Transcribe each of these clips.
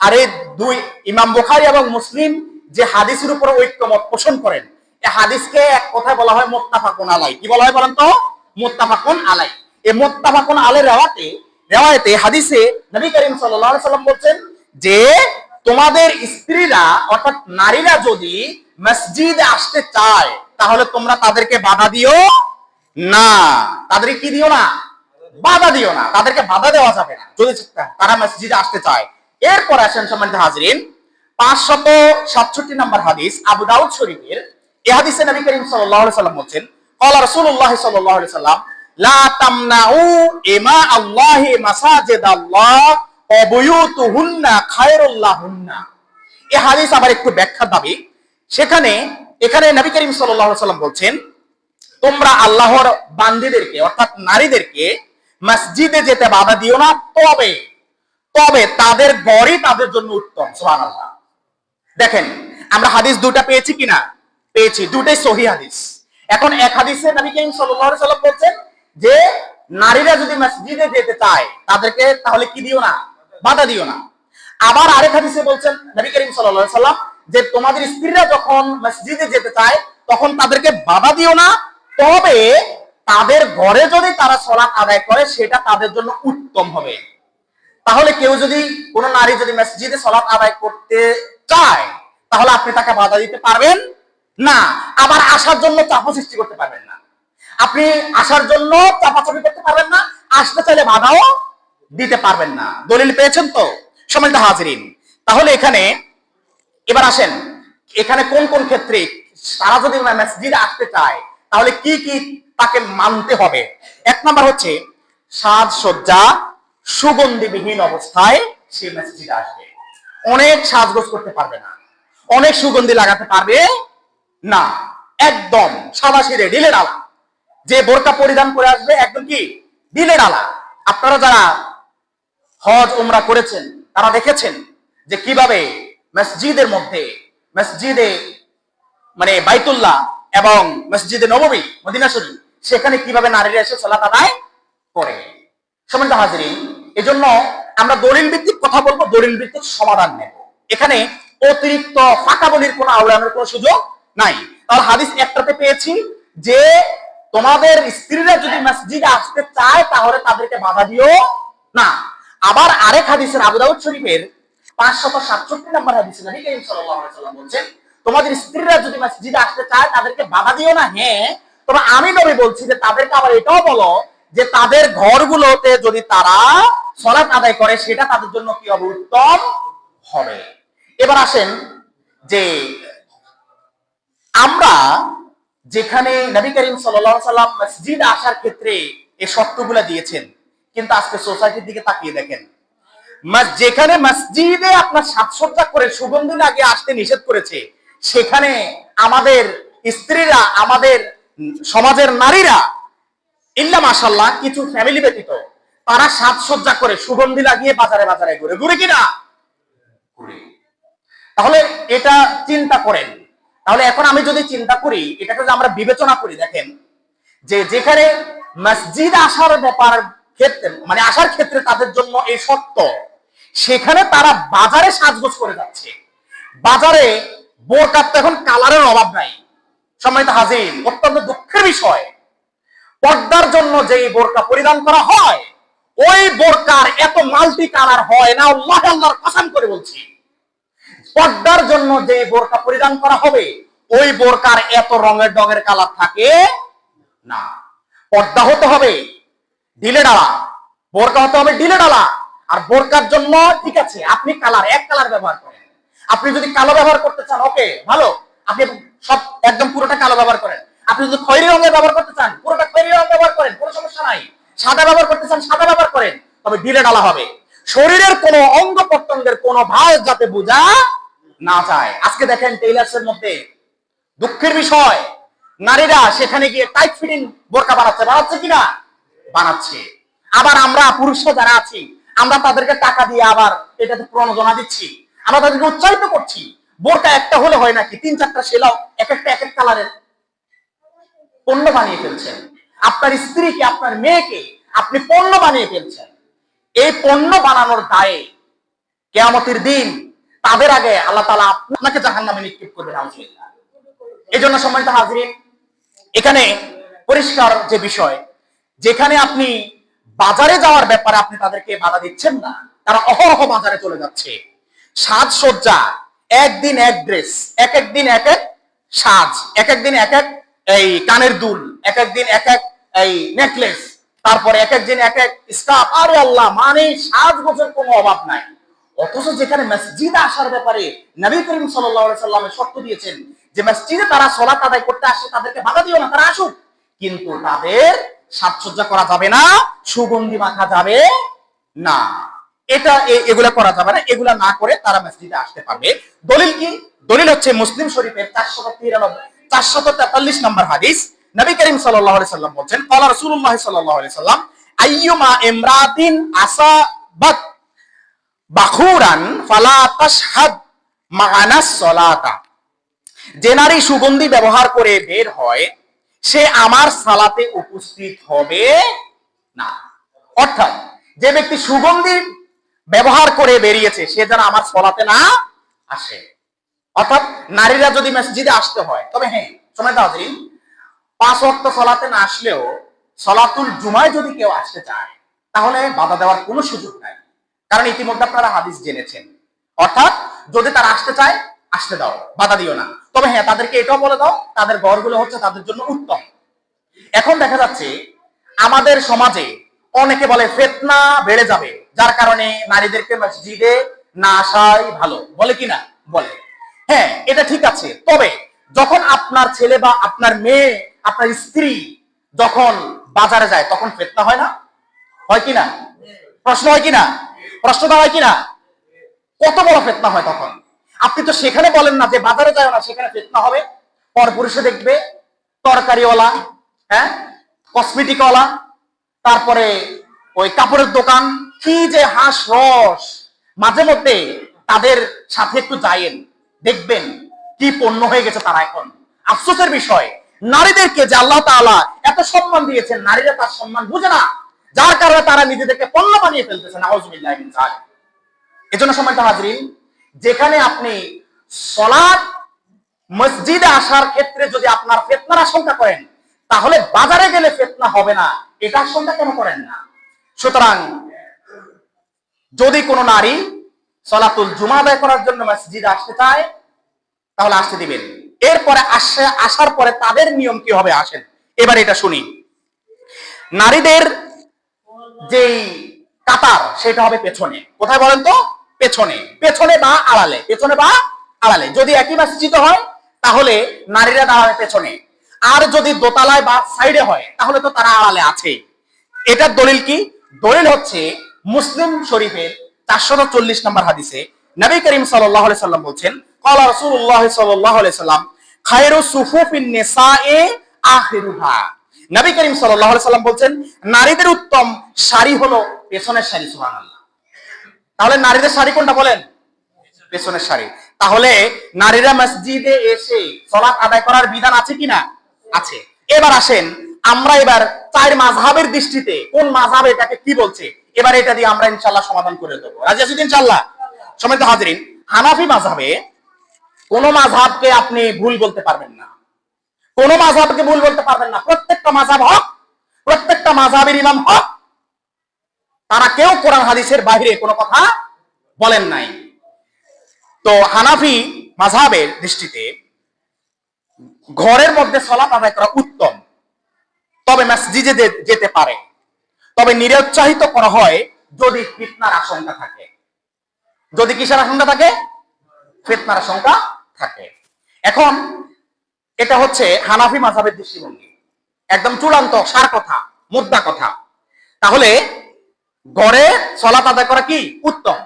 আর এই দুই, ইমাম বুখারী এবং মুসলিম যে হাদিসের উপর ঐক্যমত পোষণ করেন এই হাদিসকে এক কথায় বলা হয় মুত্তাফাকুন আলাই কি বলা হয় বলেন তো? মুত্তাফাকুন আলাই এই মুত্তাফাকুন আলাই রেওয়াতে রেওয়ায়তে হাদিসে নবী করিম সাল্লাল্লাহু সাল্লাম বলছেন যে, তোমাদের স্ত্রীরা, অর্থাৎ নারীরা যদি মসজিদে আসতে চায়, তাহলে তোমরা তাদেরকে বাধা দিও না। তাদেরকে কি দিও না? বাধা দিও না। তাদেরকে বাধা দেওয়া যাবে না। যদি তারা মসজিদে আসতে চায় এরপর আসেন সম্মানিত হাজরিন, পাঁচশত সাতষট্টি নম্বর হাদিস আবু দাউদ শরীফের। এ হাদিসে নবী করিম সাল্লাহ সাল্লাম বলছেন এই হাদিস আবার একটু ব্যাখ্যা দাবি। সেখানে, এখানে নবী করিম সাল্লাল্লাহু আলাইহি সাল্লাম বলছেন, তোমরা আল্লাহর বান্দীদেরকে, অর্থাৎ নারীদেরকে, মসজিদে যেতে বাধা দিও না, তবে তবে তাদের ঘরই তাদের জন্য উত্তম, সুবহানাল্লাহ। দেখেন, আমরা হাদিস দুটা পেয়েছি কিনা? পেয়েছি দুটাই সহি হাদিস। এখন এক হাদিসে নবী করিম সাল্লাল্লাহু সাল্লাম বলছেন যে, নারীরা যদি মসজিদে যেতে চায়, তাদেরকে তাহলে কি দিও না? বাধা দিও না। আবার আরেক হাদিসে বলছেন নবী করিম সাল্লাল্লাহু সাল্লাম যে, তোমাদের স্ত্রীরা যখন মসজিদে যেতে চায়, তখন তাদেরকে বাধা দিও না। তবে তাদের ঘরে যদি তারা সলাৎ আদায় করে, সেটা তাদের জন্য উত্তম হবে। তাহলে কেউ যদি কোন নারী যদি মসজিদে সলাৎ আদায় করতে চায়, তাহলে আপনি তাকে বাধা দিতে পারবেন না। আবার আসার জন্য চাপও সৃষ্টি করতে পারবেন না। আপনি আসার জন্য চাপাচাপি করতে পারবেন না, আসতে চাইলে বাধাও দিতে পারবেন না। দলিল পেয়েছেন তো? সমাজ হাজরিন, তাহলে এখানে এবার আসেন, এখানে কোন কোন ক্ষেত্রে তারা যদি মসজিদে আসতে চায়, তাহলে কি কি তাকে মানতে হবে? এক নাম্বার হচ্ছে সাজসজ্জা সুগন্ধিবিহীন অবস্থায় সে মসজিদে আসবে। অনেক সাজগোজ করতে পারবে না। অনেক সুগন্ধি লাগাতে পারবে না। একদম সাদা সিরে ডালা যে বোরকা পরিধান করে আসবে, একদম কি? ডালা। আপনারা যারা হজ, উমরা করেছেন, তারা দেখেছেন যে কীভাবে মসজিদের মধ্যে, মসজিদে মানে বাইতুল্লাহ এবং মসজিদে নবমী, মদিনা সেখানে কীভাবে নারীরা এসে সালাত আদায় করে। সমান্ত হাজিরিন এজন্য আমরা দলিল ভিত্তিক কথা বলব দলিল ভিত্তিক সমাধান নেব। এখানে অতিরিক্ত ফাঁকা বলির কোনো আওলানোর কোনো সুযোগ নাই। তাহলে হাদিস একটাতে পেয়েছি যে তোমাদের স্ত্রীরা যদি মসজিদে আসতে চায়, তাহলে তাদেরকে বাধা দিও না। আবার আরেক হাদিসের আবু দাউদ শরীফের পাঁচশত সাতষট্টি নম্বর হাদিসে নবী সাল্লাম বলছেন, তোমাদের স্ত্রীরা যদি মসজিদে আসতে চায়, তাদেরকে বাধা দিও না। হ্যাঁ তবে আমি নবী বলছি যে তাদেরকে আবার এটাও বলো যে তাদের ঘরগুলোতে যদি তারা সলাৎ আদায় করে, সেটা তাদের জন্য কি হবে? উত্তম হবে। এবার আসেন যে আমরা যেখানে নবী করিম সাল্লাম মসজিদ আসার ক্ষেত্রে এই শর্তগুলো দিয়েছেন, কিন্তু আজকে সোসাইটির দিকে তাকিয়ে দেখেন। যেখানে মসজিদে আপনার সাজসজ্জা করে সুগন্ধি লাগিয়ে আসতে নিষেধ করেছে, সেখানে আমাদের স্ত্রীরা, আমাদের সমাজের নারীরা ইল্লা মাসাল্লাহ কিছু ফ্যামিলি ব্যতীত। তারা সাজসজ্জা করে সুগন্ধি লাগিয়ে বাজারে বাজারে ঘুরে। ঘুরে কিনা তাহলে এটা চিন্তা করেন। তাহলে এখন আমি যদি চিন্তা করি এটাকে যদি আমরা বিবেচনা করি দেখেন যে যেখানে মসজিদ আসার ব্যাপার ক্ষেত্রে মানে আসার ক্ষেত্রে তাদের জন্য এই সত্য সেখানে তারা বাজারে সাজগোজ করে যাচ্ছে। বাজারে বোরকার তো এখন কালারের অভাব নাই। সম্মানিত হাজির অত্যন্ত দুঃখের বিষয়। পর্দার জন্য যেই বোরকা পরিধান করা হয়, ওই বোরকার এত মাল্টি কালার হয় না, আল্লাহ আল্লাহর কসম করে বলছি। পর্দার জন্য যে বোরকা পরিধান করা হবে, ওই বোরকার এত রঙের ডঙের কালার থাকে না। পর্দা হতে হবে, ঢিলে ডালা বোরকা হতে হবে ঢিলে ডালা আর বোরকার জন্য, ঠিক আছে, আপনি কালার, এক কালার ব্যবহার করেন। আপনি যদি কালো ব্যবহার করতে চান, ওকে, ভালো। আপনি সব, একদম পুরোটা কালো ব্যবহার করেন। আপনি যদি খয়েরি রঙের ব্যবহার করতে চান, পুরোটা খয়েরি রঙ ব্যবহার করেন, কোনো সমস্যা নাই। সাদা ব্যবহার করতে চান, সাদা ব্যবহার করেন, তবে ঢিলে ডালা হবে। শরীরের কোনো অঙ্গ প্রত্যঙ্গের কোনো ভাগ যাতে বোঝা না যায়। আজকে দেখেন টেইলার্সের মধ্যে দুঃখের বিষয়। নারীরা সেখানে গিয়ে টাইট ফিটিং বোরকা বানাচ্ছে বানাচ্ছে কিনা? বানাচ্ছে। আবার আমরা পুরুষরা যারা আছি, আমরা তাদেরকে টাকা দিয়ে আবার এটাতে প্রণোদনা দিচ্ছি। আমরা তাদেরকে উৎসাহিত করছি। বোরকা একটা হলে হয় নাকি তিন চারটা সেলাও, এক একটা এক এক কালারের পণ্য বানিয়ে ফেলছেন। আপনার স্ত্রীকে, আপনার মেয়েকে আপনি পণ্য বানিয়ে ফেলছেন। এই পণ্য বানানোর দায়ে কেয়ামতের দিন তাদের আগে আল্লাহ তালা আপনাকে জাহান নামে নিক্ষেপ করবে এই জন্য সম্মানিত হাজরিন, এখানে পরিষ্কার যে বিষয়, যেখানে আপনি বাজারে যাওয়ার ব্যাপারে আপনি তাদেরকে বাধা দিচ্ছেন না, তারা অহরহ বাজারে চলে যাচ্ছে। সাজসজ্জা, একদিন এক ড্রেস এক এক দিন এক এক সাজ, এক এক দিন এক এক এই কানের দুল, এক এক দিন এক এক এই নেকলেস তারপরে এক এক দিন এক এক স্কার্ফ আরে আল্লাহ মানে সাজ গোছের কোনো অভাব নাই। অথচ যেখানে মসজিদে আসার ব্যাপারে নবী করিম সাল্লামের শর্ত দিয়েছেন যে মসজিদে তারা সলাত আদায় করতে আসে, তাদেরকে বাধা দিও না, তারা আসুক। কিন্তু তাদের সাজসজ্জা করা যাবে না, সুগন্ধি মাখা যাবে না। এটা এগুলা করা যাবে না, এগুলা না করে তারা মসজিদে আসতে পারবে। দলিল কি? দলিল হচ্ছে মুসলিম শরীফের চারশত তিরানব্বই চারশত তেতাল্লিশ নম্বর হাদিস। নবী করিম আলাইহি সাল্লাম বলছেন ক্বালা রাসূলুল্লাহ সাল্লাল্লাহু আলাইহি সাল্লাম, আইয়ুমা ইমরাতিন আসাবাত বাখুরান ফালা তাশহাদ মা'ানা সলাতা। যে নারী সুগন্ধি ব্যবহার করে বের হয়, সে আমার সালাতে উপস্থিত হবে না। অর্থাৎ, যে ব্যক্তি সুগন্ধি ব্যবহার করে বেরিয়েছে, সে যেন আমার সলাতে না আসে। অর্থাৎ নারীরা যদি মসজিদে আসতে হয়, তবে হ্যাঁ সময় হাজরিন, পাঁচ ওয়াক্ত সলাতে না আসলেও সলাতুল জুমায় যদি কেউ আসতে চায়, তাহলে বাধা দেওয়ার কোনো সুযোগ নাই। কারণ ইতিমধ্যে আপনারা হাদিস জেনেছেন। অর্থাৎ যদি তারা আসতে চায়, আসতে দাও, বাধা দিও না। তবে হ্যাঁ তাদেরকে এটাও বলে দাও, তাদের ঘরগুলো হচ্ছে তাদের জন্য উত্তম। এখন দেখা যাচ্ছে, আমাদের সমাজে অনেকে বলে ফেতনা বেড়ে যাবে, যার কারণে নারীদেরকে মসজিদে না আসাই ভালো। বলে কি না? বলে। হ্যাঁ এটা ঠিক আছে। তবে যখন আপনার ছেলে বা আপনার মেয়ে, আপনার স্ত্রী যখন বাজারে যায়, তখন ফেতনা হয় না? হয় কি না? প্রশ্ন হয় কি না? প্রশ্নটা হয় কি না? কত বড় ফেতনা হয় তখন? আপনি তো সেখানে বলেন না যে বাজারে যায় না, সেখানে ফেতনা হবে। পর পরপুরুষে দেখবে, তরকারিওয়ালা হ্যাঁ কসমেটিকওয়ালা, তারপরে ওই কাপড়ের দোকান, কি যে হাঁস রস মাঝে মধ্যে তাদের সাথে একটু যাইয়েন। দেখবেন কি পণ্য হয়ে গেছে তারা এখন। আফসোসের বিষয়, নারীদেরকে যে আল্লাহ তাআলা এত সম্মান দিয়েছেন, নারীরা তার সম্মান বুঝে না, যার কারণে তারা নিজেদেরকে পণ্য বানিয়ে ফেলতেছে নাউজুবিল্লাহ মিন যালিক। এজন্য সম্মানিত হাজরিন, যেখানে আপনি সলাৎ মসজিদে আসার ক্ষেত্রে যদি আপনার ফেতনার আশঙ্কা করেন, তাহলে বাজারে গেলে ফেতনা হবে না, এটা আশঙ্কা কেন করেন না? সুতরাং যদি কোনো নারী সলাতুল জুমা আদায় করার জন্য মসজিদে আসতে চায়, তাহলে আসতে দিবেন। এরপরে আসে, আসার পরে তাদের নিয়ম কি হবে? আসেন। এবার এটা শুনি। নারীদের যেই কাতার, সেটা হবে পেছনে। কোথায় বলেন তো? পেছনে। পেছনে বা আড়ালে। পেছনে বা আড়ালে। যদি একই মসজিদ হয়, তাহলে নারীরা দাঁড়াবে পেছনে। আর যদি দোতলায় বা সাইডে হয়, তাহলে তো তারা আড়ালে আছে। এটার দলিল কি? দলিল হচ্ছে মুসলিম শরীফের চল্লিশ নম্বর হাদিসে নবী করিম সাল্লাহ সাল্লাম বলছেন, কলা রসুল্লাহ সাল্লাহ সাল্লাম, খায়রু সুফুফিন আখিরুহা। নবী করিম সাল্লাহ সাল্লাম বলছেন, নারীদের উত্তম শাড়ি হলো পেছনের শাড়ি, সুবহানাল্লাহ। তাহলে নারীদের শাড়ি কোনটা বলেন? পেছনের শাড়ি। তাহলে নারীরা মসজিদে এসে সলাৎ আদায় করার বিধান আছে কিনা আছে। এবার আসেন, আমরা এবার চার মাঝহাবের দৃষ্টিতে কোন মাঝহাব এটাকে কি বলছে? এবার এটা দিয়ে আমরা ইনশাল্লাহ সমাধান করে দেবো। রাজি আছি ইনশাল্লাহ সময় তো হাজরিন, হানাফি মাঝহাবে কোন মাঝহাবকে আপনি ভুল বলতে পারবেন না। কোন মাঝহাবকে ভুল বলতে পারবেন না। প্রত্যেকটা মাঝহাব হক, প্রত্যেকটা মাঝহাবের ইমাম হক। তারা কেউ কোরআন হাদিসের বাইরে কোনো কথা বলেন নাই। তো হানাফি মাঝহাবের দৃষ্টিতে ঘরের মধ্যে সলাত আদায় করা উত্তম। তবে মসজিদে যেতে পারে। তবে নিরুৎসাহিত করা হয় যদি ফিতনার আশঙ্কা থাকে। যদি কিসের আশঙ্কা থাকে? ফিতনার আশঙ্কা থাকে। এখন এটা হচ্ছে হানাফি মাঝহাবের দৃষ্টিভঙ্গি। একদম চূড়ান্ত, সার কথা, মুদ্রা কথা। তাহলে ঘরে সলাত আদায় করা কি? উত্তম।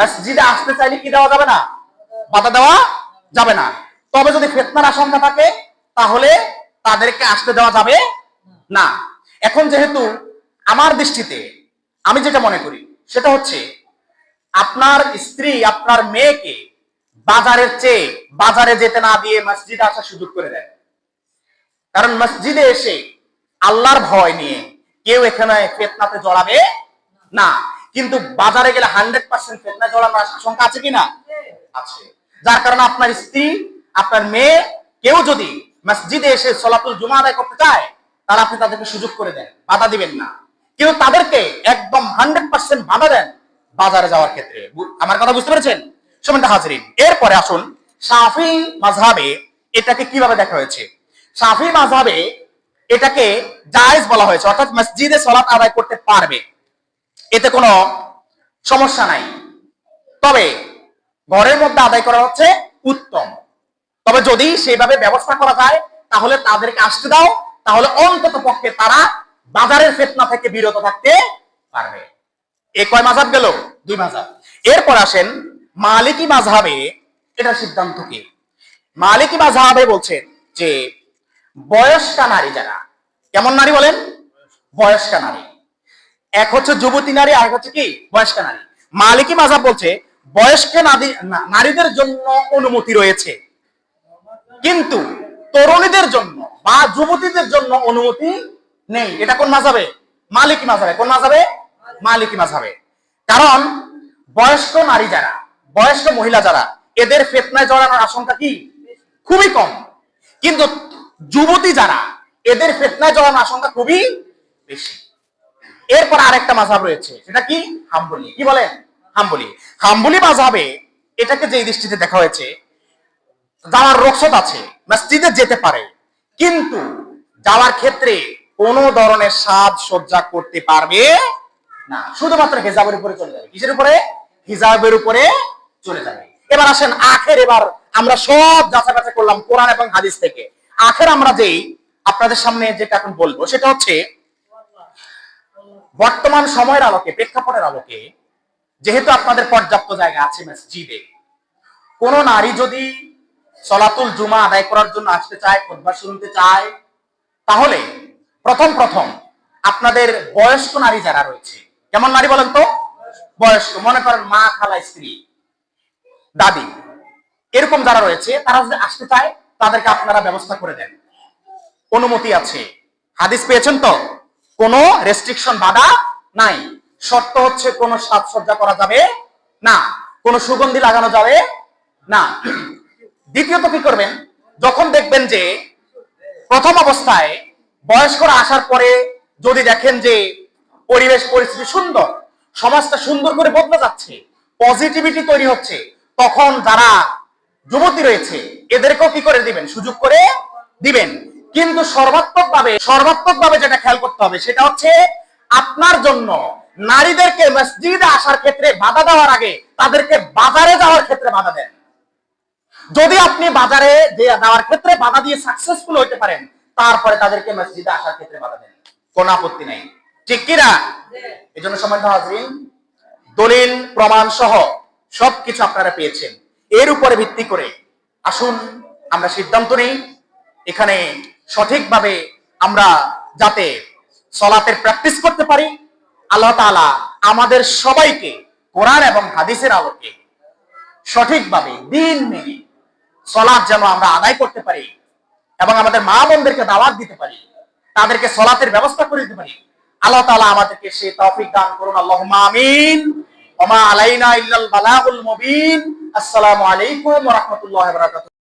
মসজিদে আসতে চাইলে কি দেওয়া যাবে না? বাধা দেওয়া যাবে না। তবে যদি ফেতনার আশঙ্কা থাকে, তাহলে তাদেরকে আসতে দেওয়া যাবে না। এখন যেহেতু আমার দৃষ্টিতে আমি যেটা মনে করি, সেটা হচ্ছে আপনার স্ত্রী, আপনার মেয়েকে বাজারের চেয়ে বাজারে যেতে না দিয়ে মসজিদে আসার সুযোগ করে দেয়। কারণ মসজিদে এসে আল্লাহর ভয় নিয়ে কেউ এখানে ফেতনাতে জড়াবে না। কিন্তু বাজারে গেলে হান্ড্রেড পার্সেন্ট ফেতনা জড়ানোর আশঙ্কা আছে কিনা আছে। যার কারণে আপনার স্ত্রী, আপনার মেয়ে কেউ যদি মসজিদে এসে সলাতুল জুমা আদায় করতে চায়, তাহলে আপনি তাদেরকে সুযোগ করে দেন, বাধা দিবেন না। কিন্তু তাদেরকে একদম হান্ড্রেড পার্সেন্ট বাধা দেন বাজারে যাওয়ার ক্ষেত্রে। আমার কথা বুঝতে পেরেছেন? সমান হাজরিন, এরপরে আসুন সাফি মাঝহাবে এটাকে কীভাবে দেখা হয়েছে? সাফি মাঝহাবে এটাকে জায়েজ বলা হয়েছে, অর্থাৎ মসজিদে সলাৎ আদায় করতে পারবে। এতে কোনো সমস্যা নাই। তবে ঘরের মধ্যে আদায় করা হচ্ছে উত্তম। তবে যদি সেইভাবে ব্যবস্থা করা যায়, তাহলে তাদেরকে আসতে দাও, তাহলে অন্তত পক্ষে তারা বাজারের ফেতনা থেকে বিরত থাকতে পারবে। এ কয় মাঝাব গেল? দুই মাঝাব। এরপর আসেন মালিকি মাঝাবে এটা সিদ্ধান্ত কি? মালিকি মাঝাবে বলছেন যে, বয়স্কা নারী যারা, কেমন নারী বলেন? বয়স্কা নারী। এক হচ্ছে যুবতী নারী আর হচ্ছে কি? বয়স্কা নারী। মালিকি মাঝাব বলছে, বয়স্ক নারী নারীদের জন্য অনুমতি রয়েছে। কিন্তু তরুণীদের জন্য বা যুবতীদের জন্য অনুমতি নেই। এটা কোন মাঝাবে মালিকি মাঝাবে কোন মাঝাবে মালিকি মাঝাবে কারণ বয়স্ক নারী যারা, বয়স্ক মহিলা যারা, এদের ফেতনায় জড়ানোর আশঙ্কা কি? খুবই কম। কিন্তু যুবতী যারা, এদের ফেতনায় জড়ানোর আশঙ্কা খুবই বেশি। এরপর আরেকটা মাঝাব রয়েছে। সেটা কি? হাম্বলি। কি বলেন? হাম্বলি। হাম্বলি মাঝাবে এটাকে যে দৃষ্টিতে দেখা হয়েছে, যাওয়ার রক্ষত আছে, মসজিদে যেতে পারে। কিন্তু যাওয়ার ক্ষেত্রে কোন ধরনের সাজ সজ্জা করতে পারবে না। শুধুমাত্র হিজাবের উপরে চলে যাবে। কিসের উপরে? হিজাবের উপরে চলে যাবে। এবার আসেন আখের, এবার আমরা সব করলাম কোরআন এবং হাদিস থেকে। আখের আমরা যেই আপনাদের সামনে যেটা এখন বলব, সেটা হচ্ছে বর্তমান সময়ের আলোকে, প্রেক্ষাপটের আলোকে, যেহেতু আপনাদের পর্যাপ্ত জায়গা আছে মসজিদে, কোন নারী যদি সলাতুল জুমা আদায় করার জন্য আসতে চায় খুতবা শুনতে চায়, তাহলে প্রথম প্রথম আপনাদের বয়স্ক নারী যারা রয়েছে, কেমন নারী বলেন তো? বয়স্ক, মনে করেন মা খালা স্ত্রী, দাদি, এরকম যারা রয়েছে, তারা যদি আসতে চায়, তাদেরকে আপনারা ব্যবস্থা করে দেন। অনুমতি আছে। হাদিস পেয়েছেন তো? কোনো রেস্ট্রিকশন বাধা নাই। শর্ত হচ্ছে কোনো সাজসজ্জা করা যাবে না। কোনো সুগন্ধি লাগানো যাবে না। দ্বিতীয়ত কি করবেন? যখন দেখবেন যে প্রথম অবস্থায় বয়স্করা আসার পরে যদি দেখেন যে পরিবেশ পরিস্থিতি সুন্দর, সমাজটা সুন্দর করে বদলে যাচ্ছে পজিটিভিটি তৈরি হচ্ছে, তখন যারা যুবতী রয়েছে, এদেরকেও কি করে দিবেন? সুযোগ করে দিবেন। কিন্তু সর্বাত্মক ভাবে সর্বাত্মক ভাবে যেটা খেয়াল করতে হবে, সেটা হচ্ছে আপনার জন্য নারীদেরকে মসজিদে আসার ক্ষেত্রে বাধা দেওয়ার আগে তাদেরকে বাজারে যাওয়ার ক্ষেত্রে বাধা দেন। যদি আপনি বাজারে যে দেওয়ার ক্ষেত্রে বাধা দিয়ে সাকসেসফুল হইতে পারেন তারপরে তাদেরকে মসজিদে আসার ক্ষেত্রে বাধা দেন। কোনো আপত্তি নাই। ঠিক কিনা? এই জন্য সময় হাজরিন দলিল প্রমাণ সহ সবকিছু আপনারা পেয়েছেন। এর উপরে ভিত্তি করে আসুন আমরা সিদ্ধান্ত নেই। এখানে সঠিকভাবে আমরা যাতে সলাতের প্র্যাকটিস করতে পারি। আল্লাহ তাআলা আমাদের সবাইকে কোরআন এবং হাদিসের আলোকে সঠিকভাবে দিন মেনে সলাৎ যেন আমরা আদায় করতে পারি। এবং আমাদের মা বোনদেরকে দাওয়াত দিতে পারি। তাদেরকে সলাতের ব্যবস্থা করে দিতে পারি। আল্লাহ তালা আমাদেরকে সে তফিক দান করুন। আল্লাহ আমিন। ওমা আলাইনা ইল্লাল বালাগুল মুবিন। আসসালামু আলাইকুম ওয়া রাহমাতুল্লাহি ওয়া বারাকাতুহু।